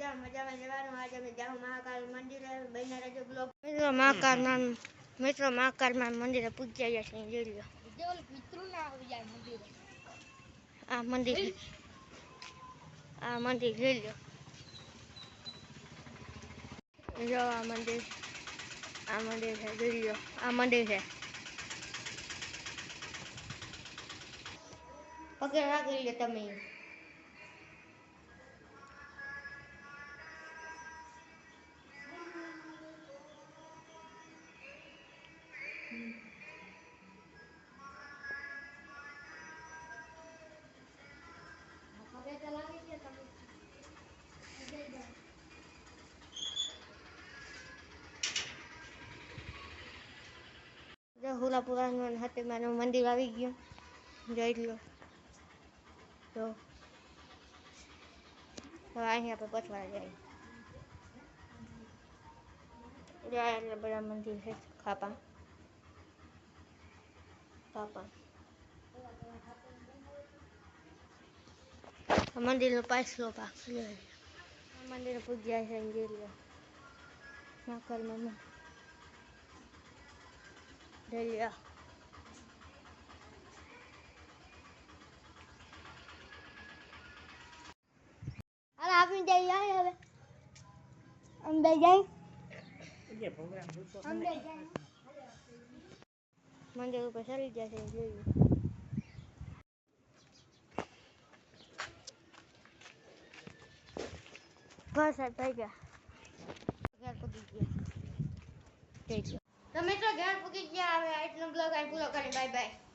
મજા મજામાં મહાકાલ મંદિરે મંદિરે પૂજ્યા ગયા છે, જોઈ આ મંદિર આ મંદિર જોઈ લો આ મંદિર. આ મંદિર છે, જોઈ લો આ મંદિર છે. પગે રાખી લે તમે. જો હુલાપુરાનું હતીમાનું મંદિર આવી ગયું જોઈ લો તો હવે અહીં આપણે પછવાડા જઈએ જાય એટલે બધા મંદિર છે ખાપા apa-apa Aman dilepas loh pak. Iya, iya. Aman dilepas dia sendiri ya. Nakal mama. Dari ya. Ada apa yang jadi ya? ya, ya. Iya, ambil jeng Ambil jeng મંદિર ઉપર ચડી જશે જોયું બસ સાહેબ થઈ ગયા ઘર પૂકી ગયા જઈ લો તમે તો ઘર પૂકી ગયા હવે આજનો બ્લોગ અહીં પૂરો કરી બાય બાય